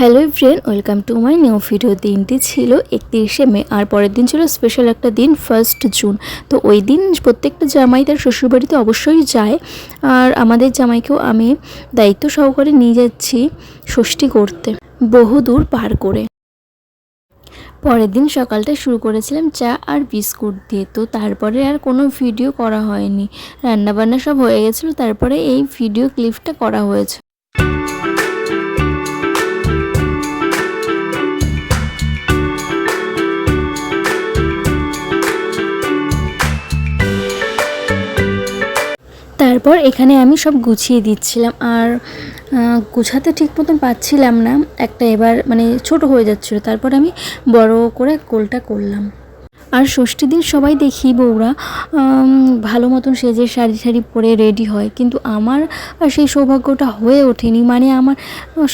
Hello friend, welcome to my new video. দিনটি ছিল একত্রিশে মে, আর পরের দিন ছিল স্পেশাল একটা দিন ফার্স্ট জুন তো ওই দিন প্রত্যেকটা জামাই তার শ্বশুরবাড়িতে অবশ্যই যায়। আর আমাদের জামাইকেও আমি দায়িত্ব সহকারে নিয়ে যাচ্ছি ষষ্ঠী করতে বহুদূর পার করে। পরের দিন সকালটা শুরু করেছিলাম চা আর বিস্কুট দিয়ে। তো তারপরে আর কোনো ভিডিও করা হয়নি। রান্নাবান্না সব হয়ে গেছিল, তারপরে এই ভিডিও ক্লিপটা করা হয়েছে। তারপর এখানে আমি সব গুছিয়ে দিচ্ছিলাম আর গুছাতে ঠিক মতন পাচ্ছিলাম না। একটা এবার মানে ছোট হয়ে যাচ্ছিল, তারপর আমি বড় করে কোলটা করলাম। আর ষষ্ঠীর দিন সবাই দেখি বউরা ভালো মতন সেজে শাড়ি শাড়ি পরে রেডি হয়। কিন্তু আমার সেই সৌভাগ্যটা হয়ে ওঠেনি। মানে আমার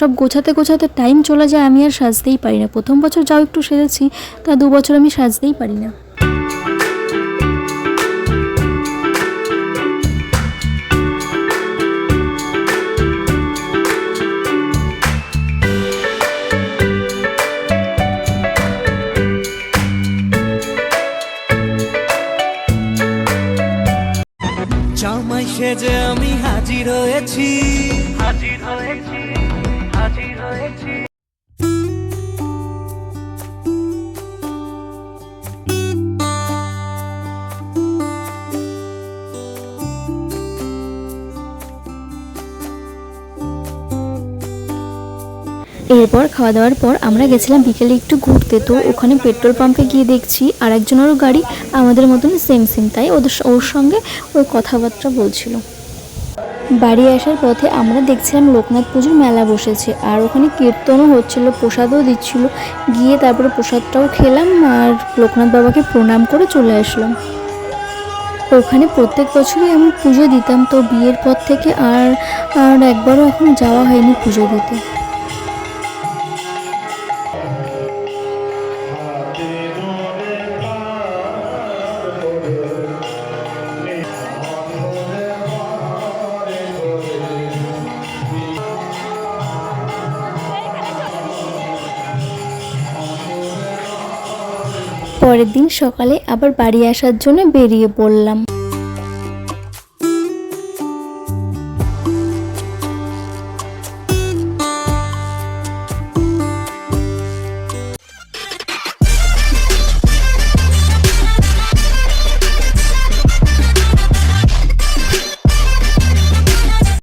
সব গোছাতে গোছাতে টাইম চলে যায়, আমি আর সাজতেই পারি না। প্রথম বছর যাও একটু সেজেছি, তা দু বছর আমি সাজতেই পারি না। সেজে আমি হাজির হয়েছি। হাজির হয়েছি হাজির হয়েছি। এরপর খাওয়া দাওয়ার পর আমরা গেছিলাম বিকেলে একটু ঘুরতে। তো ওখানে পেট্রোল পাম্পে গিয়ে দেখছি আর একজনেরও গাড়ি, আমাদের মতন সেম সেম তাই ওদের ওর সঙ্গে ওই কথাবার্তা বলছিল। বাড়ি আসার পথে আমরা দেখছিলাম লোকনাথ পুজোর মেলা বসেছে আর ওখানে কীর্তনও হচ্ছিল, প্রসাদও দিচ্ছিল। গিয়ে তারপরে প্রসাদটাও খেলাম আর লোকনাথ বাবাকে প্রণাম করে চলে আসলাম। ওখানে প্রত্যেক বছরই আমি পুজো দিতাম, তো বিয়ের পর থেকে আর আর একবারও এখন যাওয়া হয়নি পুজো দিতে। পরের দিন সকালে আবার বাড়ি আসার জন্য বেরিয়ে পড়লাম।